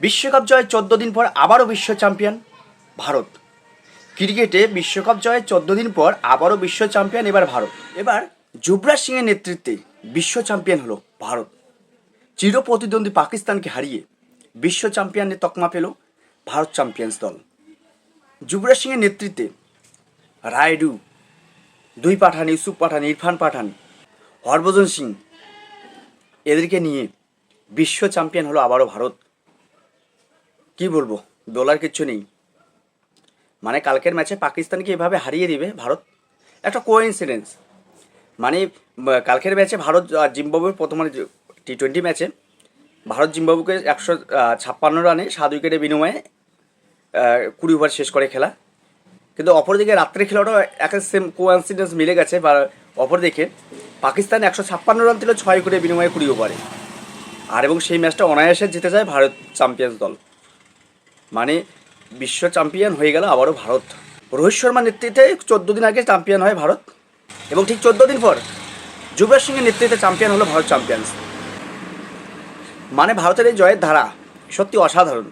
বিশ্বকাপ জয়ের চোদ্দ দিন পর আবারও বিশ্ব চ্যাম্পিয়ন ভারত। ক্রিকেটে বিশ্বকাপ জয়ের চোদ্দ দিন পর আবারও বিশ্ব চ্যাম্পিয়ন এবার ভারত। এবার যুবরাজ সিংয়ের নেতৃত্বে বিশ্ব চ্যাম্পিয়ন হলো ভারত। চির প্রতিদ্বন্দ্বী পাকিস্তানকে হারিয়ে বিশ্ব চ্যাম্পিয়নের তকমা পেল ভারত চ্যাম্পিয়ন্স দল। যুবরাজ সিংয়ের নেতৃত্বে রায়ডু, দুই পাঠান, ইউসুফ পাঠান, ইরফান পাঠান, হরভজন সিং এদেরকে নিয়ে বিশ্ব চ্যাম্পিয়ন হলো আবারও ভারত। কি বলব? বলার কিচ্ছু নেই। মানে কালকের ম্যাচে পাকিস্তানকে এভাবে হারিয়ে দিবে ভারত? একটা কোইন্সিডেন্স মানে কালকের ম্যাচে ভারত জিম্বাবুয়ের প্রথম টি টোয়েন্টি ম্যাচে ভারত জিম্বাবুকে একশো ছাপ্পান্ন রানে সাত উইকেটের বিনিময়ে কুড়ি ওভার শেষ করে খেলা। কিন্তু অপরদিকে রাত্রে খেলাটাও এক সেম কোইন্সিডেন্স মিলে গেছে, বা অপরদিকে পাকিস্তান একশো ছাপ্পান্ন রান ছিল ছয় উইকেটের বিনিময়ে কুড়ি ওভারে আর এবং সেই ম্যাচটা অনায়াসে জিতে যায় ভারত চ্যাম্পিয়ন্স দল। মানে বিশ্ব চ্যাম্পিয়ন হয়ে গেল আবারও ভারত। রোহিত শর্মার নেতৃত্বে চোদ্দ দিন আগে চ্যাম্পিয়ন হয় ভারত। এবং ঠিক চোদ্দ দিন পর যুবরাজ সিংয়ের নেতৃত্বে চ্যাম্পিয়ন হলো ভারত চ্যাম্পিয়ন্স মানে ভারতের এই জয়ের ধারা সত্যি অসাধারণ।